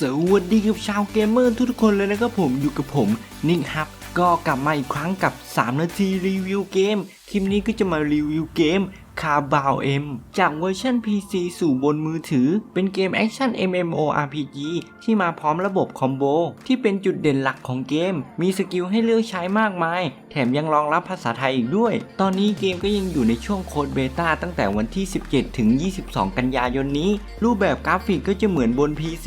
สวัสดีกับชาวเกมเมอร์ทุกๆคนเลยนะครับผมอยู่กับผมนิ่งฮับก็กลับมาอีกครั้งกับ 3 นาทีรีวิวเกม คลิปนี้ก็จะมารีวิวเกม คาบาวเอ็มจากเวอร์ชัน PC สู่บนมือถือ เป็นเกมแอคชั่น MMORPG ที่มาพร้อมระบบคอมโบที่เป็นจุดเด่นหลักของเกม มีสกิลให้เลือกใช้มากมาย แถมยังรองรับภาษาไทยอีกด้วย ตอนนี้เกมก็ยังอยู่ในช่วงโค้ดเบต้าตั้งแต่วันที่ 17 ถึง 22 กันยายนนี้ รูปแบบกราฟิกก็จะเหมือนบน PC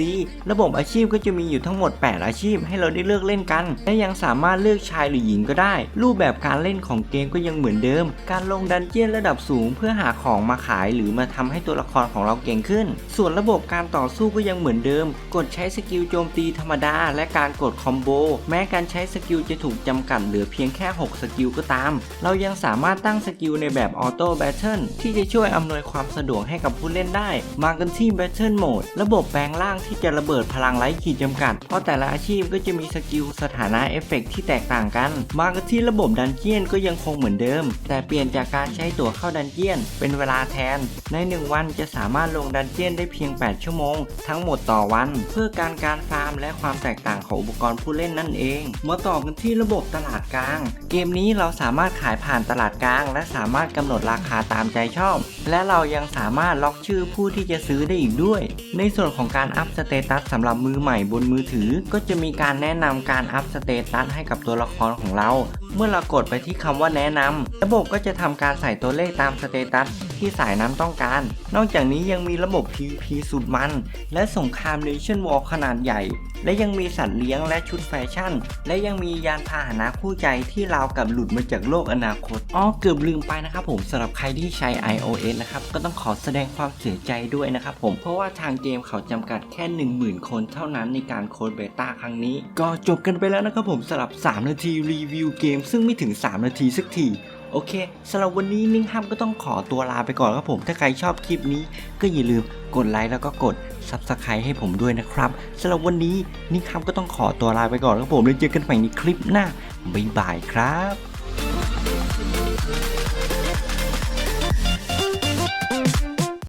ระบบอาชีพก็จะมีอยู่ทั้งหมด 8 อาชีพให้เราได้เลือกเล่นกัน และยังสามารถเลือกชายหรือหญิงก็ได้ รูปแบบการเล่นของเกมก็ยังเหมือนเดิม การลงดันเจี้ยนระดับสูงพื่อหาของมาขายหรือมาทำให้ตัวละครของเราเก่งขึ้น ส่วนระบบการต่อสู้ก็ยังเหมือนเดิม กดใช้สกิลโจมตีธรรมดา และการกดคอมโบ แม้การใช้สกิลจะถูกจำกัดเหลือเพียงแค่ 6 สกิลก็ตาม เรายังสามารถตั้งสกิลในแบบออโต้แบทเทิลที่จะช่วยอำนวยความสะดวกให้กับผู้เล่นได้ มากันที่ Battle Mode ระบบแปลงร่างที่จะระเบิดพลังไร้ขีดจำกัด เพราะแต่ละอาชีพก็จะมีสกิลสถานะเอฟเฟกต์ที่แตกต่างกัน มากันที่ระบบดันเจียนก็ยังคงเหมือนเดิม แต่เปลี่ยนจากการใช้ตัวเข้าดันเจียนเป็นเวลาแทน ใน 1 วันจะสามารถลงดันเจียนได้เพียง 8 ชั่วโมง ทั้งหมดต่อวัน เพื่อการการฟาร์มและความแตกต่างของอุปกรณ์ผู้เล่นนั่นเอง มาต่อกันที่ระบบตลาดกลาง เกมนี้เราสามารถขายผ่านตลาดกลาง และสามารถกำหนดราคาตามใจชอบ และเรายังสามารถล็อกชื่อผู้ที่จะซื้อได้อีกด้วย ในส่วนของการอัพสเตตัสสำหรับมือใหม่บนมือถือ ก็จะมีการแนะนำการอัพสเตตัสให้กับตัวละครของเรา เมื่อเรากดไปที่คำว่าแนะนำระบบก็จะทำการใส่ตัวเลขตามสเตตัสที่สายน้ำต้องการ นอกจากนี้ยังมีระบบ PVP สุดมัน และสงคราม Nation War ขนาดใหญ่ และยังมีสัตว์เลี้ยงและชุดแฟชั่น และยังมียานพาหนะคู่ใจที่ราวกับหลุดมาจากโลกอนาคตอ๋อเกือบลืมไปนะครับผมสำหรับใครที่ใช้ iOS นะครับก็ต้องขอแสดงความเสียใจด้วยนะครับผมเพราะว่าทางเกมเขาจำกัดแค่ 10,000 คนเท่านั้นในการโค้ดเบต้าครั้งนี้ ก็จบกันไปแล้วนะครับผมสำหรับ 3 นาทีรีวิวเกม ซึ่งไม่ถึง 3 นาทีสักที โอเคสำหรับวันนี้นิ่งห้ามก็ต้องขอตัวลาไปก่อนครับผม ถ้าใครชอบคลิปนี้ก็อย่าลืมกดไลค์แล้วก็กด Subscribe ให้ผมด้วยนะครับสำหรับวันนี้นิ่งห้ามก็ต้องขอตัวลาไปก่อนครับผมแล้วเจอกันใหม่ในคลิปหน้าบ๊ายบายครับ